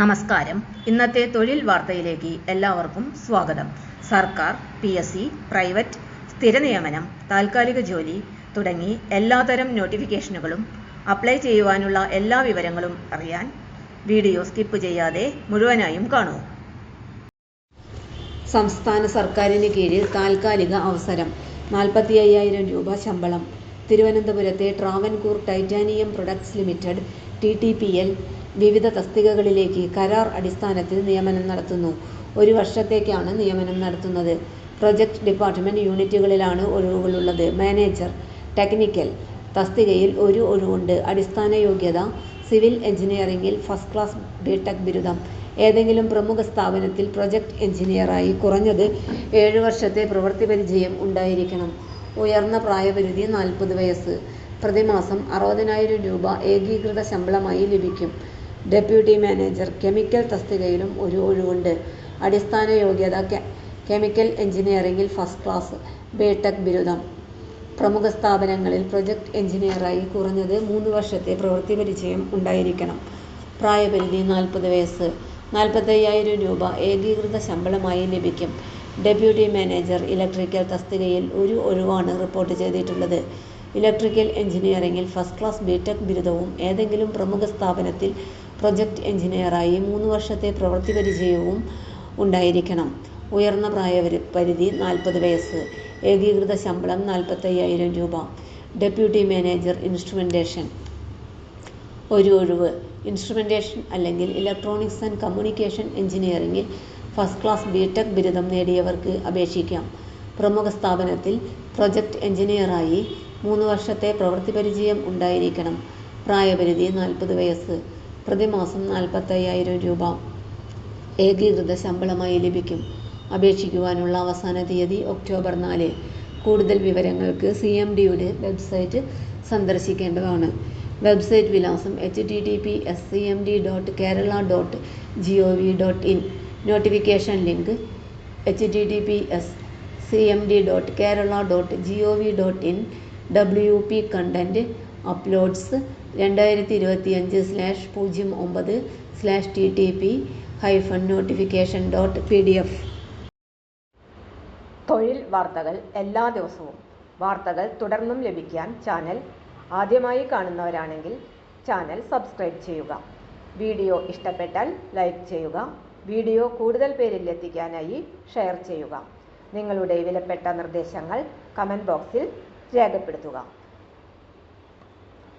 നമസ്കാരം. ഇന്നത്തെ തൊഴിൽ വാർത്തയിലേക്ക് എല്ലാവർക്കും സ്വാഗതം. സർക്കാർ പി എസ് സി പ്രൈവറ്റ് സ്ഥിരനിയമനം താൽക്കാലിക ജോലി തുടങ്ങി എല്ലാതരം നോട്ടിഫിക്കേഷനുകളും അപ്ലൈ ചെയ്യുവാനുള്ള എല്ലാ വിവരങ്ങളും അറിയാൻ വീഡിയോ സ്കിപ്പ് ചെയ്യാതെ മുഴുവനായും കാണൂ. സംസ്ഥാന സർക്കാരിന് കീഴിൽ താൽക്കാലിക അവസരം നാൽപ്പത്തി അയ്യായിരം രൂപ ശമ്പളം. തിരുവനന്തപുരത്തെ Travancore titanium products limited T T P L വിവിധ തസ്തികകളിലേക്ക് കരാർ അടിസ്ഥാനത്തിൽ നിയമനം നടത്തുന്നു. ഒരു വർഷത്തേക്കാണ് നിയമനം നടത്തുന്നത്. പ്രൊജക്ട് ഡിപ്പാർട്ട്മെന്റ് യൂണിറ്റുകളിലാണ് ഒഴിവുകളുള്ളത്. മാനേജർ ടെക്നിക്കൽ തസ്തികയിൽ ഒരു ഒഴിവുണ്ട്. അടിസ്ഥാന യോഗ്യത സിവിൽ എഞ്ചിനീയറിംഗിൽ ഫസ്റ്റ് ക്ലാസ് ബിടെക് ബിരുദം. ഏതെങ്കിലും പ്രമുഖ സ്ഥാപനത്തിൽ പ്രൊജക്ട് എഞ്ചിനീയറായി കുറഞ്ഞത് ഏഴ് വർഷത്തെ പ്രവൃത്തി പരിചയം ഉണ്ടായിരിക്കണം. ഉയർന്ന പ്രായപരിധി നാൽപ്പത് വയസ്സ്. പ്രതിമാസം അറുപതിനായിരം രൂപ ഏകീകൃത ശമ്പളമായി ലഭിക്കും. ഡെപ്യൂട്ടി മാനേജർ കെമിക്കൽ തസ്തികയിലും ഒരു ഒഴിവുണ്ട്. അടിസ്ഥാന യോഗ്യത കെമിക്കൽ എഞ്ചിനീയറിംഗിൽ ഫസ്റ്റ് ക്ലാസ്. ബിടെക് ബിരുദം. പ്രമുഖ സ്ഥാപനങ്ങളിൽ പ്രൊജക്ട് എഞ്ചിനീയറായി കുറഞ്ഞത് മൂന്ന് വർഷത്തെ പ്രവൃത്തി പരിചയം ഉണ്ടായിരിക്കണം. പ്രായപരിധി നാൽപ്പത് വയസ്സ്. നാൽപ്പത്തയ്യായിരം രൂപ ഏകീകൃത ശമ്പളമായി ലഭിക്കും. ഡെപ്യൂട്ടി മാനേജർ ഇലക്ട്രിക്കൽ തസ്തികയിൽ ഒരു ഒഴിവാണ് റിപ്പോർട്ട് ചെയ്തിട്ടുള്ളത്. ഇലക്ട്രിക്കൽ എഞ്ചിനീയറിംഗിൽ ഫസ്റ്റ് ക്ലാസ് ബിടെക് ബിരുദവും ഏതെങ്കിലും പ്രമുഖ സ്ഥാപനത്തിൽ പ്രൊജക്ട് എഞ്ചിനീയറായി മൂന്ന് വർഷത്തെ പ്രവൃത്തി പരിചയവും ഉണ്ടായിരിക്കണം. ഉയർന്ന പ്രായപരിധി നാൽപ്പത് വയസ്സ്. ഏകീകൃത ശമ്പളം നാൽപ്പത്തയ്യായിരം രൂപ. Deputy manager instrumentation. ഒരു ഒഴിവ്. ഇൻസ്ട്രുമെന്റേഷൻ അല്ലെങ്കിൽ ഇലക്ട്രോണിക്സ് ആൻഡ് കമ്മ്യൂണിക്കേഷൻ എഞ്ചിനീയറിംഗിൽ ഫസ്റ്റ് ക്ലാസ് ബി ടെക് ബിരുദം നേടിയവർക്ക് അപേക്ഷിക്കാം. പ്രമുഖ സ്ഥാപനത്തിൽ പ്രൊജക്ട് എഞ്ചിനീയറായി മൂന്ന് വർഷത്തെ പ്രവൃത്തി പരിചയം ഉണ്ടായിരിക്കണം. പ്രായപരിധി നാൽപ്പത് വയസ്സ്. പ്രതിമാസം നാൽപ്പത്തയ്യായിരം രൂപ ഏകീകൃത ശമ്പളമായി ലഭിക്കും. അപേക്ഷിക്കുവാനുള്ള അവസാന തീയതി ഒക്ടോബർ നാല്. കൂടുതൽ വിവരങ്ങൾക്ക് സി എം ഡിയുടെ വെബ്സൈറ്റ് സന്ദർശിക്കേണ്ടതാണ്. വെബ്സൈറ്റ് വിലാസം H T T P S C M D dot Kerala dot G O V dot in. Notification link H T T P S C M D dot Kerala dot G O V dot in. W P content uploads രണ്ടായിരത്തി ഇരുപത്തിയഞ്ച് slash പൂജ്യം ഒമ്പത് slash T T P hyphen notification dot P D F. തൊഴിൽ വാർത്തകൾ എല്ലാ ദിവസവും. വാർത്തകൾ തുടർന്നും ലഭിക്കാൻ ചാനൽ ആദ്യമായി കാണുന്നവരാണെങ്കിൽ ചാനൽ സബ്സ്ക്രൈബ് ചെയ്യുക. വീഡിയോ ഇഷ്ടപ്പെട്ടാൽ ലൈക്ക് ചെയ്യുക. വീഡിയോ കൂടുതൽ പേരിൽ എത്തിക്കാനായി ഷെയർ ചെയ്യുക. നിങ്ങളുടെ വിലപ്പെട്ട നിർദ്ദേശങ്ങൾ കമന്റ് ബോക്സിൽ രേഖപ്പെടുത്തുക.